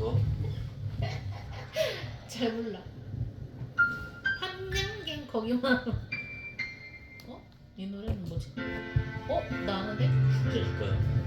이거? 잘 몰라. 한양갱 거기만. 어? 이 노래는 뭐지? 어? 나 아는데? 줄까요?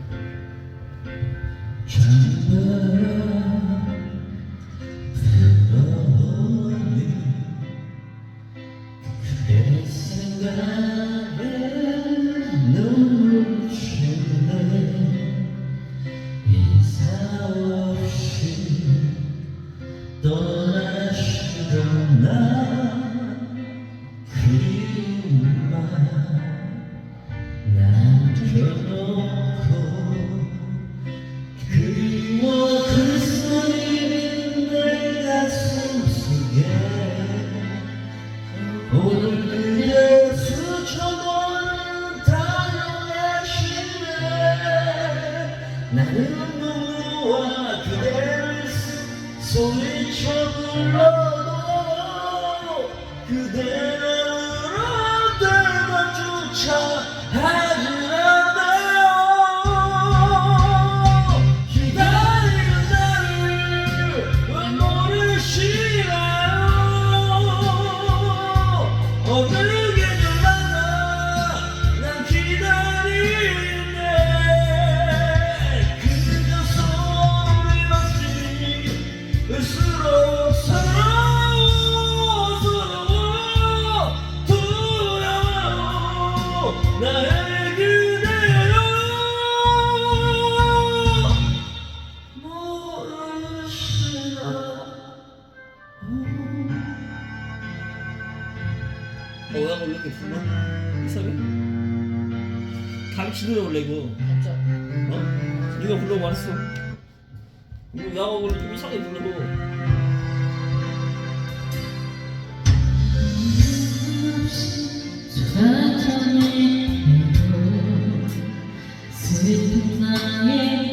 나는 누구와 그대를 소리쳐 불러도 울어대마주차 하지 않아 어, 나 원래 이렇게 불러? 이상해? 지노래 원래 이거 맞죠? 어? 네가 불러 말했어 이거 야가 원래 좀 이상하게 불러 슬픈 나의